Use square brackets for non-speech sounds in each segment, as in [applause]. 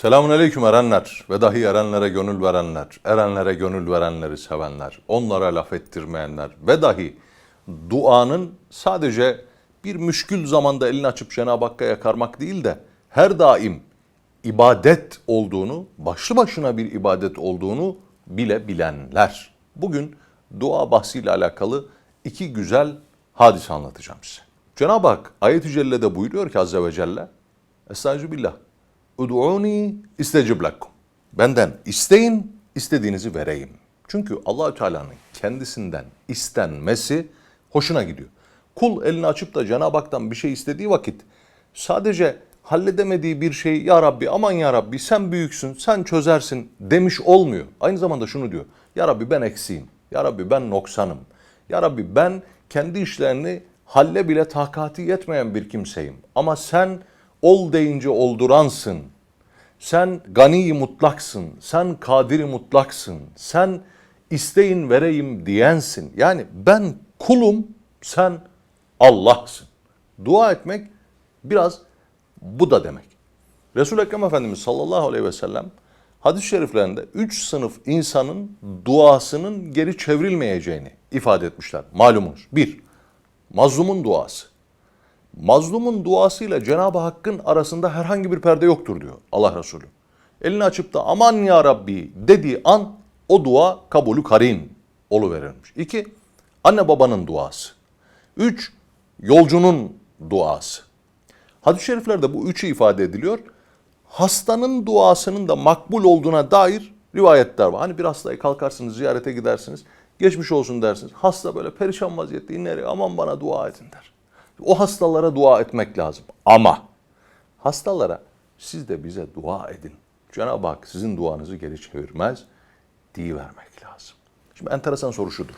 Selamun aleyküm erenler ve dahi erenlere gönül verenler, erenlere gönül verenleri sevenler, onlara laf ettirmeyenler ve dahi duanın sadece bir müşkül zamanda elini açıp Cenab-ı Hakk'a yakarmak değil de her daim ibadet olduğunu, başlı başına bir ibadet olduğunu bile bilenler. Bugün dua bahsiyle alakalı iki güzel hadise anlatacağım size. Cenab-ı Hak ayet-i cellede buyuruyor ki Azze ve Celle, Estağfirullah. Ud'uni istecib lakum. Benden isteyin, istediğinizi vereyim. Çünkü Allahü Teala'nın kendisinden istenmesi hoşuna gidiyor. Kul elini açıp da Cenab-ı Hak'tan bir şey istediği vakit sadece halledemediği bir şeyi ya Rabbi aman ya Rabbi sen büyüksün sen çözersin demiş olmuyor. Aynı zamanda şunu diyor. Ya Rabbi ben eksiğim. Ya Rabbi ben noksanım. Ya Rabbi ben kendi işlerini halle bile takati yetmeyen bir kimseyim. Ama sen ol deyince olduransın. Sen gani mutlaksın. Sen kadiri mutlaksın. Sen isteyin vereyim diyensin. Yani ben kulum, sen Allah'sın. Dua etmek biraz bu da demek. Resul-i Ekrem Efendimiz sallallahu aleyhi ve sellem hadis-i şeriflerinde üç sınıf insanın duasının geri çevrilmeyeceğini ifade etmişler. Malumunuz. Bir, mazlumun duası. Mazlumun duasıyla Cenab-ı Hakk'ın arasında herhangi bir perde yoktur diyor Allah Resulü. Elini açıp da aman ya Rabbi dediği an o dua kabulü karin oluverirmiş. İki, anne babanın duası. Üç, yolcunun duası. Hadis-i şeriflerde bu üçü ifade ediliyor. Hastanın duasının da makbul olduğuna dair rivayetler var. Hani bir hastayı kalkarsınız, ziyarete gidersiniz. Geçmiş olsun dersiniz. Hasta böyle perişan vaziyette iner. Aman bana dua edin der. O hastalara dua etmek lazım. Ama hastalara siz de bize dua edin. Cenab-ı Hak sizin duanızı geri çevirmez vermek lazım. Şimdi enteresan soru şudur.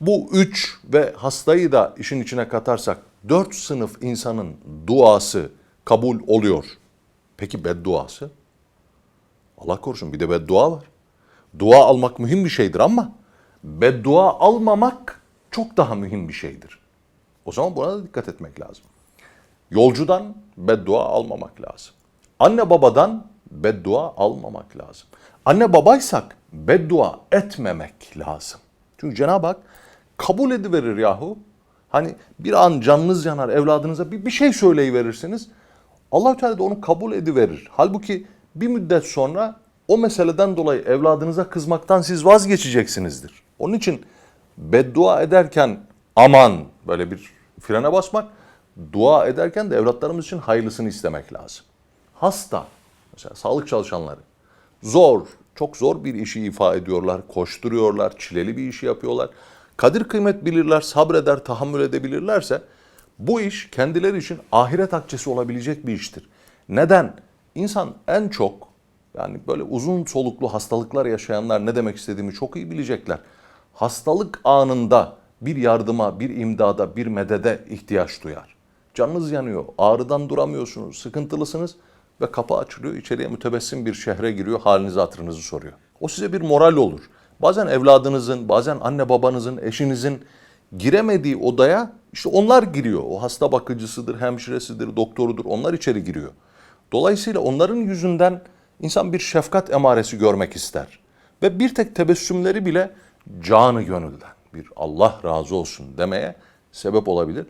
Bu üç ve hastayı da işin içine katarsak dört sınıf insanın duası kabul oluyor. Peki bedduası? Allah korusun bir de beddua var. Dua almak mühim bir şeydir ama beddua almamak çok daha mühim bir şeydir. O zaman buna da dikkat etmek lazım. Yolcudan beddua almamak lazım. Anne babadan beddua almamak lazım. Anne babaysak beddua etmemek lazım. Çünkü Cenab-ı Hak kabul ediverir yahu. Hani bir an canınız yanar evladınıza bir, bir şey söyleyiverirsiniz. allah Teala da onu kabul ediverir. Halbuki bir müddet sonra o meseleden dolayı evladınıza kızmaktan siz vazgeçeceksinizdir. Onun için beddua ederken aman böyle bir frene basmak, dua ederken de evlatlarımız için hayırlısını istemek lazım. Hasta, mesela sağlık çalışanları zor, çok zor bir işi ifa ediyorlar, koşturuyorlar, çileli bir işi yapıyorlar. Kadir kıymet bilirler, sabreder, tahammül edebilirlerse bu iş kendileri için ahiret akçesi olabilecek bir iştir. Neden? İnsan en çok yani böyle uzun soluklu hastalıklar yaşayanlar ne demek istediğimi çok iyi bilecekler. Hastalık anında bir yardıma, bir imdada, bir medede ihtiyaç duyar. Canınız yanıyor, ağrıdan duramıyorsunuz, sıkıntılısınız ve kapı açılıyor, içeriye mütebessim bir şehre giriyor, halinizi hatırınızı soruyor. O size bir moral olur. Bazen evladınızın, bazen anne babanızın, eşinizin giremediği odaya işte onlar giriyor. O hasta bakıcısıdır, hemşiresidir, doktorudur. Onlar içeri giriyor. Dolayısıyla onların yüzünden insan bir şefkat emaresi görmek ister. Ve bir tek tebessümleri bile canı gönülden bir Allah razı olsun demeye sebep olabilir.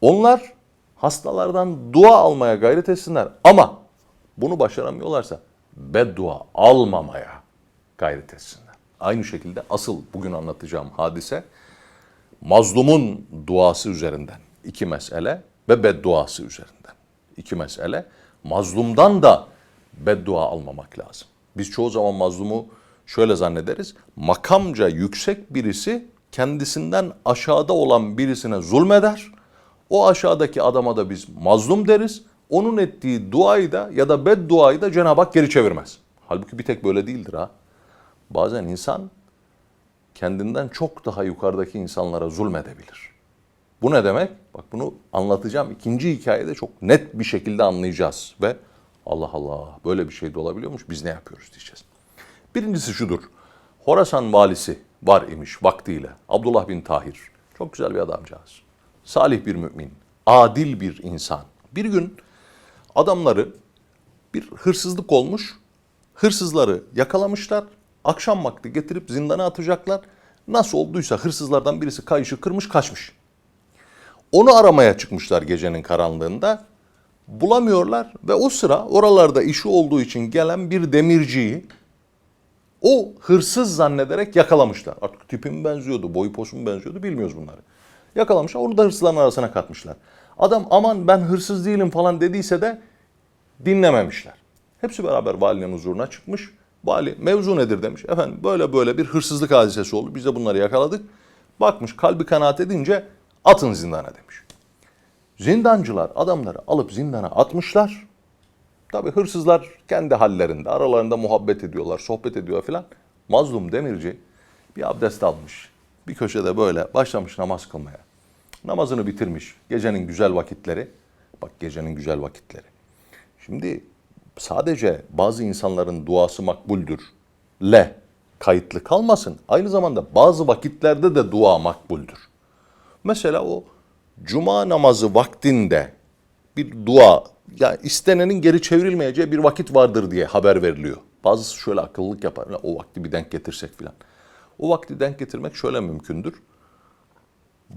Onlar hastalardan dua almaya gayret etsinler ama bunu başaramıyorlarsa beddua almamaya gayret etsinler. Aynı şekilde asıl bugün anlatacağım hadise mazlumun duası üzerinden iki mesele ve bedduası üzerinden iki mesele. Mazlumdan da beddua almamak lazım. Biz çoğu zaman mazlumu şöyle zannederiz. Makamca yüksek birisi kendisinden aşağıda olan birisine zulmeder. O aşağıdaki adama da biz mazlum deriz. Onun ettiği duayı da ya da bedduayı da Cenab-ı Hak geri çevirmez. Halbuki bir tek böyle değildir ha. Bazen insan kendinden çok daha yukarıdaki insanlara zulmedebilir. Bu ne demek? Bak bunu anlatacağım. İkinci hikayede çok net bir şekilde anlayacağız. Ve Allah Allah böyle bir şey de olabiliyormuş biz ne yapıyoruz diyeceğiz. Birincisi şudur. Horasan valisi var imiş vaktiyle. Abdullah bin Tahir. Çok güzel bir adamcağız. Salih bir mümin. Adil bir insan. Bir gün adamları Bir hırsızlık olmuş. Hırsızları yakalamışlar. Akşam vakti getirip zindana atacaklar. Nasıl olduysa hırsızlardan birisi kayışı kırmış kaçmış. Onu aramaya çıkmışlar gecenin karanlığında. Bulamıyorlar ve o sıra oralarda işi olduğu için gelen bir demirciyi o hırsız zannederek yakalamışlar. Artık tipim benziyordu, boyu posum benziyordu bilmiyoruz bunları. Yakalamışlar, onu da hırsızların arasına katmışlar. Adam aman ben hırsız değilim falan dediyse de dinlememişler. Hepsi beraber valinin huzuruna çıkmış. Vali mevzu nedir demiş. Efendim böyle böyle bir hırsızlık hadisesi oldu. Biz de bunları yakaladık. Bakmış kalbi kanaat edince atın zindana demiş. Zindancılar adamları alıp zindana atmışlar. Tabi hırsızlar kendi hallerinde, aralarında muhabbet ediyorlar, sohbet ediyor filan. Mazlum demirci bir abdest almış. Bir köşede böyle başlamış namaz kılmaya. Namazını bitirmiş. Gecenin güzel vakitleri. Bak gecenin güzel vakitleri. Şimdi sadece bazı insanların duası makbuldür. Le kayıtlı kalmasın. Aynı zamanda bazı vakitlerde de dua makbuldür. Mesela o cuma namazı vaktinde bir dua ya istenenin geri çevrilmeyeceği bir vakit vardır diye haber veriliyor. Bazısı şöyle akıllılık yapar. "Ya O vakti bir denk getirsek filan. O vakti denk getirmek şöyle mümkündür.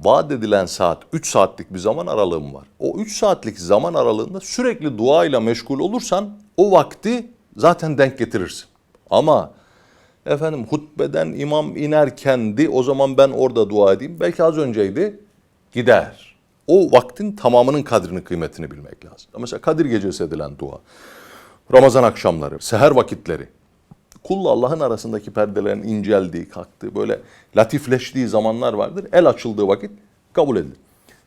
Vaat edilen saat 3 saatlik bir zaman aralığım var. O 3 saatlik zaman aralığında sürekli duayla meşgul olursan o vakti zaten denk getirirsin. Ama efendim hutbeden imam inerkendi o zaman ben orada dua edeyim. Belki az önceydi gider. O vaktin tamamının kadrini kıymetini bilmek lazım. Mesela Kadir gecesi edilen dua. Ramazan akşamları, seher vakitleri. Kulla Allah'ın arasındaki perdelerin inceldiği, kalktığı, böyle latifleştiği zamanlar vardır. El açıldığı vakit kabul edilir.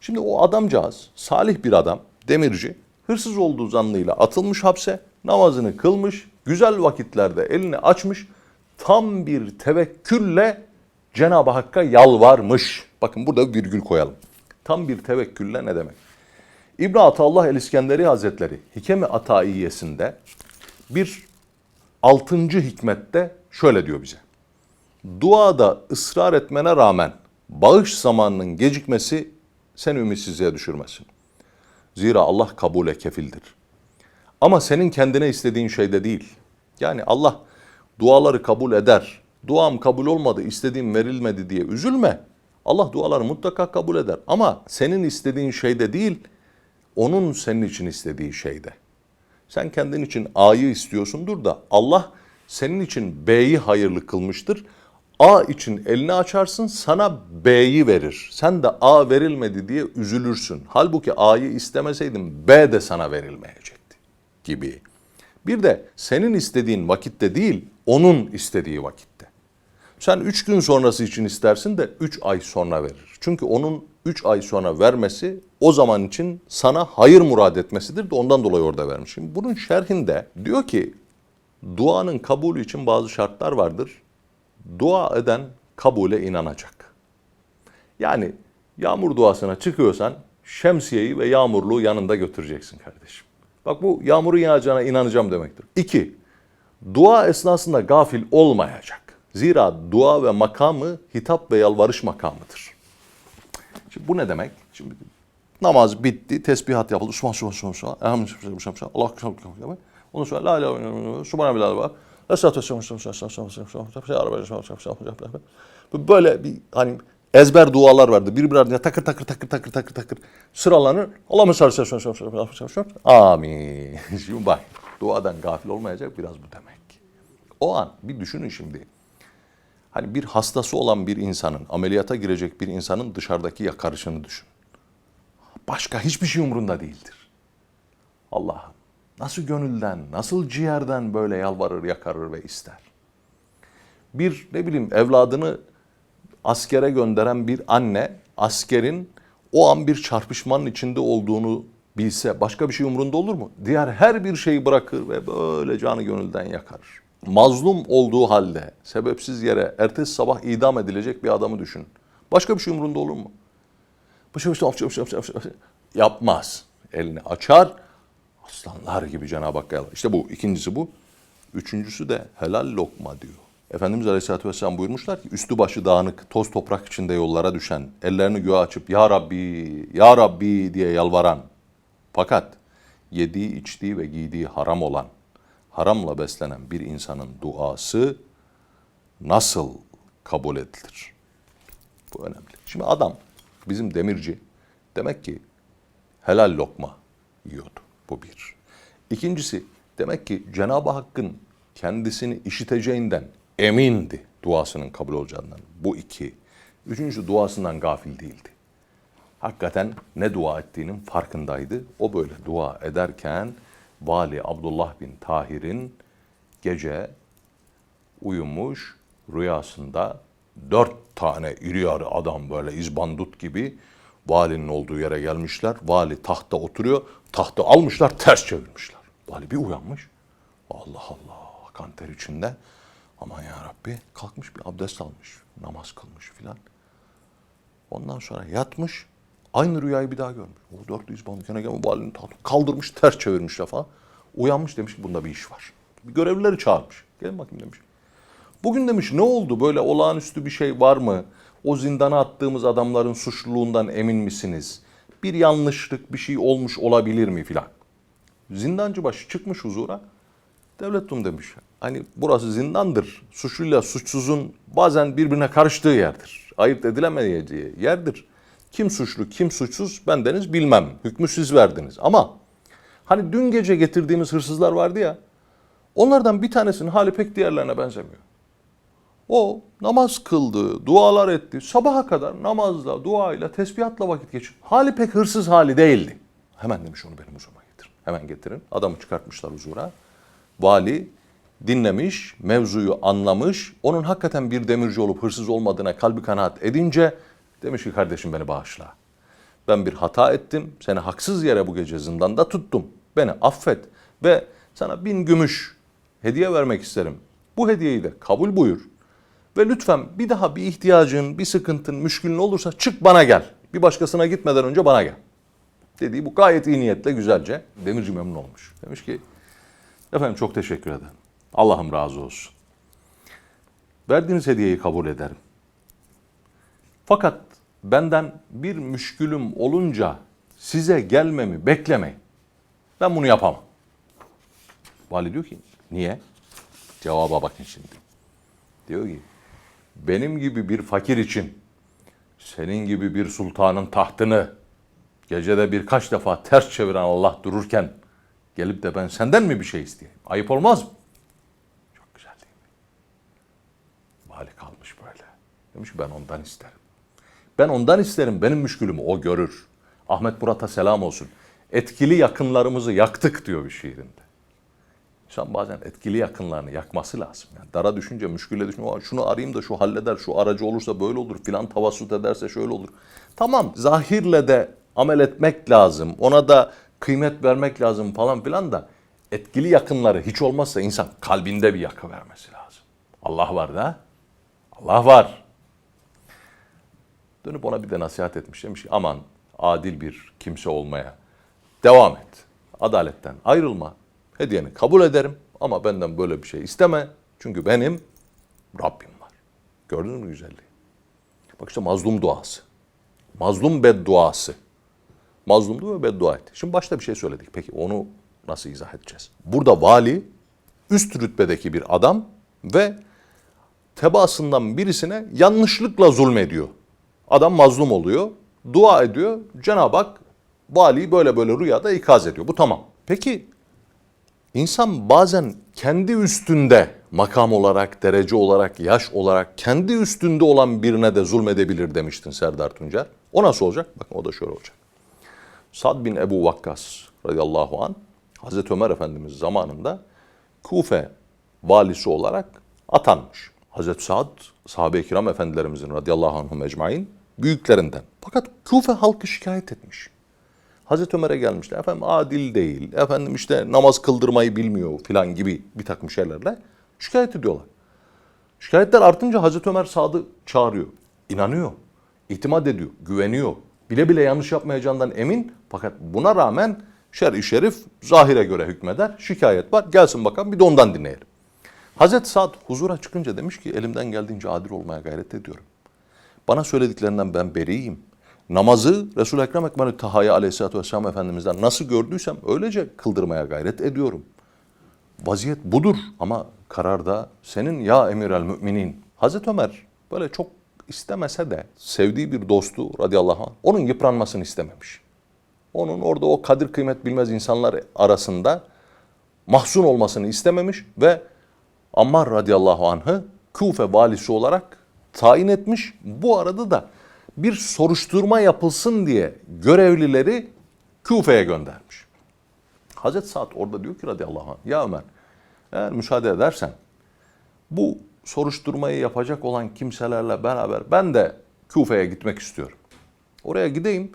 Şimdi o adamcağız, salih bir adam, demirci, hırsız olduğu zannıyla atılmış hapse, namazını kılmış, güzel vakitlerde elini açmış, tam bir tevekkülle Cenab-ı Hakk'a yalvarmış. Bakın burada virgül koyalım. Tam bir tevekkülle ne demek? İbn Atallah el İskenderi Hazretleri Hikemi Ataiyesinde bir altıncı hikmette şöyle diyor bize. Duada ısrar etmene rağmen bağış zamanının gecikmesi seni ümitsizliğe düşürmesin. Zira Allah kabule kefildir. Ama senin kendine istediğin şeyde değil. Yani Allah duaları kabul eder. Duam kabul olmadı, istediğim verilmedi diye üzülme. Allah duaları mutlaka kabul eder. Ama senin istediğin şeyde değil, onun senin için istediği şeyde. Sen kendin için A'yı istiyorsundur da Allah senin için B'yi hayırlı kılmıştır. A için elini açarsın sana B'yi verir. Sen de A verilmedi diye üzülürsün. Halbuki A'yı istemeseydin B de sana verilmeyecekti gibi. Bir de senin istediğin vakitte değil, onun istediği vakitte. Sen üç gün sonrası için istersin de üç ay sonra verir. Çünkü onun üç ay sonra vermesi o zaman için sana hayır murad etmesidir de ondan dolayı orada vermiş. Şimdi bunun şerhinde diyor ki duanın kabulü için bazı şartlar vardır. Dua eden kabule inanacak. Yani yağmur duasına çıkıyorsan şemsiyeyi ve yağmurluğu yanında götüreceksin kardeşim. Bak bu yağmurun yağacağına inanacağım demektir. İki, dua esnasında gafil olmayacak. Zira dua ve makamı hitap ve yalvarış makamıdır. Şimdi bu ne demek? Şimdi namaz bitti, tesbihat yapıldı. Subhan, subhan, subhan, subhan. Elhamdülillah, subhan, subhan. Allah akbar, akbar. Ondan sonra la ilahe illallah, subhanallahi var. Esatü Böyle bir hani ezber dualar vardı. Birbirlerine takır takır takır takır takır takır sıralanır. Allah'ım sallallahu Amin. [laughs] Şimdi bak duadan gafil olmayacak biraz bu demek. O an bir düşünün şimdi. Hani bir hastası olan bir insanın, ameliyata girecek bir insanın dışarıdaki yakarışını düşün. Başka hiçbir şey umurunda değildir. Allah'ım nasıl gönülden, nasıl ciğerden böyle yalvarır, yakarır ve ister. Bir ne bileyim evladını askere gönderen bir anne askerin o an bir çarpışmanın içinde olduğunu bilse başka bir şey umrunda olur mu? Diğer her bir şeyi bırakır ve böyle canı gönülden yakarır mazlum olduğu halde sebepsiz yere ertesi sabah idam edilecek bir adamı düşün. Başka bir şey umurunda olur mu? Yapmaz. Elini açar. Aslanlar gibi Cenab-ı Hakk'a yalar. İşte bu. ikincisi bu. Üçüncüsü de helal lokma diyor. Efendimiz Aleyhisselatü Vesselam buyurmuşlar ki üstü başı dağınık, toz toprak içinde yollara düşen, ellerini göğe açıp Ya Rabbi, Ya Rabbi diye yalvaran fakat yediği, içtiği ve giydiği haram olan haramla beslenen bir insanın duası nasıl kabul edilir? Bu önemli. Şimdi adam bizim demirci demek ki helal lokma yiyordu. Bu bir. İkincisi demek ki Cenab-ı Hakk'ın kendisini işiteceğinden emindi duasının kabul olacağından. Bu iki. Üçüncüsü duasından gafil değildi. Hakikaten ne dua ettiğinin farkındaydı. O böyle dua ederken Vali Abdullah bin Tahir'in gece uyumuş rüyasında dört tane iri yarı adam böyle izbandut gibi valinin olduğu yere gelmişler. Vali tahta oturuyor. Tahtı almışlar ters çevirmişler. Vali bir uyanmış. Allah Allah kan ter içinde. Aman ya Rabbi kalkmış bir abdest almış. Namaz kılmış filan. Ondan sonra yatmış. Aynı rüyayı bir daha görmüş. O dörtlü izbandı. Gene gelmiş valinin tahtı kaldırmış ters çevirmiş defa. Uyanmış demiş ki bunda bir iş var. Bir görevlileri çağırmış. Gelin bakayım demiş. Bugün demiş ne oldu böyle olağanüstü bir şey var mı? O zindana attığımız adamların suçluluğundan emin misiniz? Bir yanlışlık bir şey olmuş olabilir mi filan. Zindancı başı çıkmış huzura. Devletum demiş. Hani burası zindandır. Suçluyla suçsuzun bazen birbirine karıştığı yerdir. Ayırt edilemeyeceği yerdir. Kim suçlu kim suçsuz ben deniz bilmem. Hükmü siz verdiniz. Ama hani dün gece getirdiğimiz hırsızlar vardı ya. Onlardan bir tanesinin hali pek diğerlerine benzemiyor. O namaz kıldı, dualar etti. Sabaha kadar namazla, duayla, tesbihatla vakit geçirdi. Hali pek hırsız hali değildi. Hemen demiş onu benim huzuruma getirin. Hemen getirin. Adamı çıkartmışlar huzura. Vali dinlemiş, mevzuyu anlamış. Onun hakikaten bir demirci olup hırsız olmadığına kalbi kanaat edince demiş ki kardeşim beni bağışla. Ben bir hata ettim. Seni haksız yere bu gece zindanda tuttum. Beni affet ve sana bin gümüş hediye vermek isterim. Bu hediyeyi de kabul buyur. Ve lütfen bir daha bir ihtiyacın, bir sıkıntın, müşkülün olursa çık bana gel. Bir başkasına gitmeden önce bana gel. Dediği bu gayet iyi niyetle güzelce. Demirci memnun olmuş. Demiş ki efendim çok teşekkür ederim. Allah'ım razı olsun. Verdiğiniz hediyeyi kabul ederim. Fakat benden bir müşkülüm olunca size gelmemi beklemeyin. Ben bunu yapamam. Vali diyor ki niye? Cevaba bakın şimdi. Diyor ki benim gibi bir fakir için senin gibi bir sultanın tahtını gecede birkaç defa ters çeviren Allah dururken gelip de ben senden mi bir şey isteyeyim? Ayıp olmaz mı? Çok güzel değil mi? Vali kalmış böyle. Demiş ben ondan isterim. Ben ondan isterim benim müşkülümü o görür. Ahmet Murat'a selam olsun. Etkili yakınlarımızı yaktık diyor bir şiirinde. İnsan bazen etkili yakınlarını yakması lazım. Yani dara düşünce, müşküle düşünce, "Aa, şunu arayayım da şu halleder, şu aracı olursa böyle olur, filan tavassut ederse şöyle olur. Tamam, zahirle de amel etmek lazım, ona da kıymet vermek lazım falan filan da etkili yakınları hiç olmazsa insan kalbinde bir yakı vermesi lazım. Allah var da, Allah var. Dönüp ona bir de nasihat etmiş. Demiş ki aman adil bir kimse olmaya devam et. Adaletten ayrılma. Hediyeni kabul ederim ama benden böyle bir şey isteme. Çünkü benim Rabbim var. Gördünüz mü güzelliği? Bak işte mazlum duası. Mazlum bedduası. Mazlumdu ve beddua etti. Şimdi başta bir şey söyledik. Peki onu nasıl izah edeceğiz? Burada vali üst rütbedeki bir adam ve tebaasından birisine yanlışlıkla zulmediyor. Adam mazlum oluyor, dua ediyor. Cenab-ı Hak valiyi böyle böyle rüyada ikaz ediyor. Bu tamam. Peki insan bazen kendi üstünde makam olarak, derece olarak, yaş olarak kendi üstünde olan birine de zulmedebilir demiştin Serdar Tuncer. O nasıl olacak? Bakın o da şöyle olacak. Sad bin Ebu Vakkas radıyallahu an Hazreti Ömer Efendimiz zamanında Kufe valisi olarak atanmış. Hazreti Sad sahabe-i kiram efendilerimizin radıyallahu anhum ecmain büyüklerinden. Fakat Kufe halkı şikayet etmiş. Hazreti Ömer'e gelmişler. Efendim adil değil. Efendim işte namaz kıldırmayı bilmiyor filan gibi bir takım şeylerle şikayet ediyorlar. Şikayetler artınca Hazreti Ömer Sad'ı çağırıyor. İnanıyor. itimat ediyor. Güveniyor. Bile bile yanlış yapmayacağından emin. Fakat buna rağmen şer-i şerif zahire göre hükmeder. Şikayet var. Gelsin bakalım bir de ondan dinleyelim. Hazreti Sa'd huzura çıkınca demiş ki elimden geldiğince adil olmaya gayret ediyorum. Bana söylediklerinden ben beriyim. Namazı Resul-i Ekrem Ekmelü Tahaya Aleyhisselatü Vesselam Efendimiz'den nasıl gördüysem öylece kıldırmaya gayret ediyorum. Vaziyet budur ama karar da senin ya emir el müminin. Hazreti Ömer böyle çok istemese de sevdiği bir dostu radıyallahu anh onun yıpranmasını istememiş. Onun orada o kadir kıymet bilmez insanlar arasında mahzun olmasını istememiş ve Ammar radıyallahu anh'ı Kufe valisi olarak tayin etmiş. Bu arada da bir soruşturma yapılsın diye görevlileri Kufe'ye göndermiş. Hazreti Sa'd orada diyor ki radıyallahu anh ya Ömer eğer müsaade edersen bu soruşturmayı yapacak olan kimselerle beraber ben de Kufe'ye gitmek istiyorum. Oraya gideyim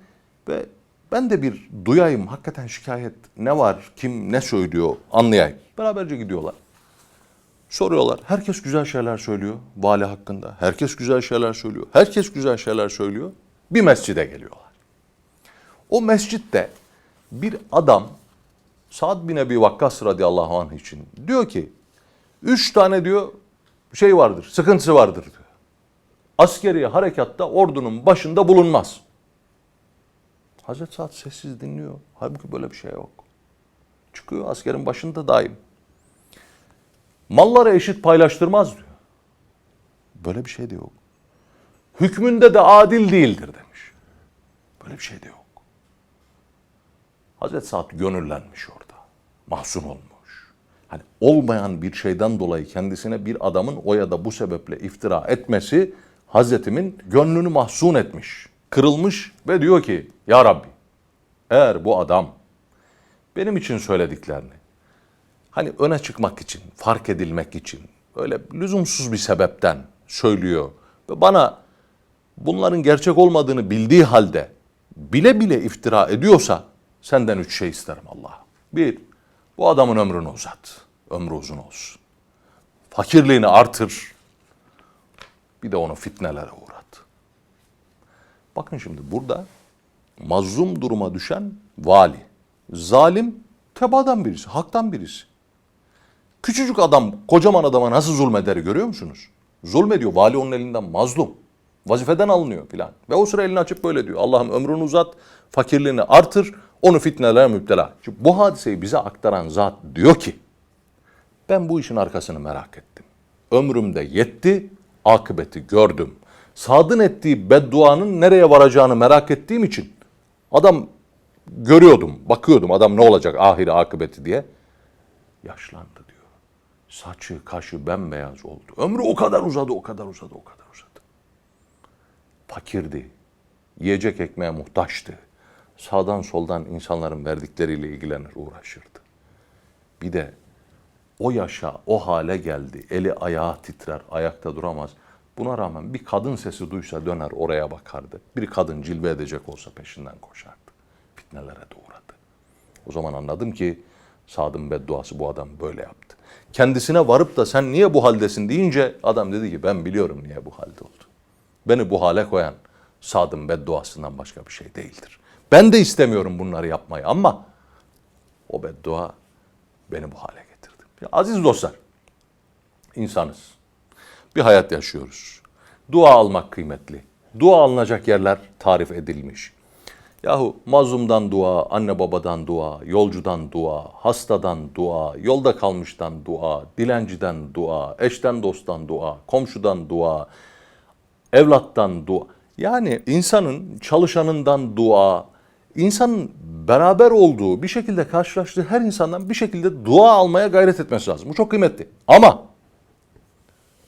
ve ben de bir duyayım hakikaten şikayet ne var, kim ne söylüyor anlayayım. Beraberce gidiyorlar. Soruyorlar. Herkes güzel şeyler söylüyor vali hakkında. Herkes güzel şeyler söylüyor. Herkes güzel şeyler söylüyor. Bir mescide geliyorlar. O mescitte bir adam Sa'd bin Ebi Vakkas radıyallahu anh için diyor ki üç tane diyor şey vardır, sıkıntısı vardır diyor. Askeri harekatta ordunun başında bulunmaz. Hazreti Sa'd sessiz dinliyor. Halbuki böyle bir şey yok. Çıkıyor askerin başında daim. Malları eşit paylaştırmaz diyor. Böyle bir şey de yok. Hükmünde de adil değildir demiş. Böyle bir şey de yok. Hazreti Sa'd gönüllenmiş orada. Mahzun olmuş. Hani olmayan bir şeyden dolayı kendisine bir adamın o ya da bu sebeple iftira etmesi Hazretimin gönlünü mahzun etmiş. Kırılmış ve diyor ki Ya Rabbi eğer bu adam benim için söylediklerini hani öne çıkmak için, fark edilmek için öyle lüzumsuz bir sebepten söylüyor ve bana bunların gerçek olmadığını bildiği halde bile bile iftira ediyorsa senden üç şey isterim Allah. Bir, bu adamın ömrünü uzat. Ömrü uzun olsun. Fakirliğini artır. Bir de onu fitnelere uğrat. Bakın şimdi burada mazlum duruma düşen vali. Zalim tebadan birisi, haktan birisi. Küçücük adam kocaman adama nasıl zulmeder görüyor musunuz? Zulmediyor. Vali onun elinden mazlum. Vazifeden alınıyor filan. Ve o sıra elini açıp böyle diyor. Allah'ım ömrünü uzat, fakirliğini artır, onu fitnelere müptela. Şimdi bu hadiseyi bize aktaran zat diyor ki, ben bu işin arkasını merak ettim. Ömrümde yetti, akıbeti gördüm. Sadın ettiği bedduanın nereye varacağını merak ettiğim için adam görüyordum, bakıyordum adam ne olacak ahiri akıbeti diye. Yaşlandı. Saçı, kaşı bembeyaz oldu. Ömrü o kadar uzadı, o kadar uzadı, o kadar uzadı. Fakirdi. Yiyecek ekmeğe muhtaçtı. Sağdan soldan insanların verdikleriyle ilgilenir, uğraşırdı. Bir de o yaşa, o hale geldi. Eli ayağı titrer, ayakta duramaz. Buna rağmen bir kadın sesi duysa döner oraya bakardı. Bir kadın cilve edecek olsa peşinden koşardı. Fitnelere de. O zaman anladım ki Sad'ın bedduası bu adam böyle yaptı. Kendisine varıp da sen niye bu haldesin deyince adam dedi ki ben biliyorum niye bu halde oldu. Beni bu hale koyan Sad'ın bedduasından başka bir şey değildir. Ben de istemiyorum bunları yapmayı ama o beddua beni bu hale getirdi. Ya aziz dostlar, insanız. Bir hayat yaşıyoruz. Dua almak kıymetli. Dua alınacak yerler tarif edilmiş. Yahu mazlumdan dua, anne babadan dua, yolcudan dua, hastadan dua, yolda kalmıştan dua, dilenciden dua, eşten dosttan dua, komşudan dua, evlattan dua. Yani insanın çalışanından dua, insanın beraber olduğu, bir şekilde karşılaştığı her insandan bir şekilde dua almaya gayret etmesi lazım. Bu çok kıymetli. Ama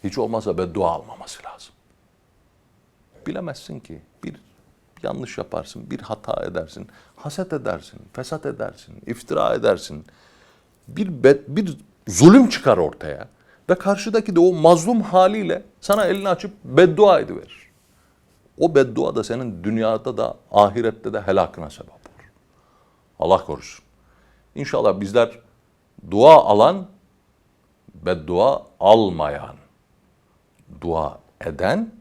hiç olmazsa beddua almaması lazım. Bilemezsin ki bir yanlış yaparsın, bir hata edersin, haset edersin, fesat edersin, iftira edersin. Bir bed, bir zulüm çıkar ortaya ve karşıdaki de o mazlum haliyle sana elini açıp beddua ediverir. O beddua da senin dünyada da ahirette de helakına sebep olur. Allah korusun. İnşallah bizler dua alan, beddua almayan, dua eden,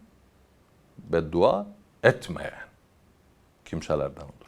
beddua etmeyen kimselerden olur.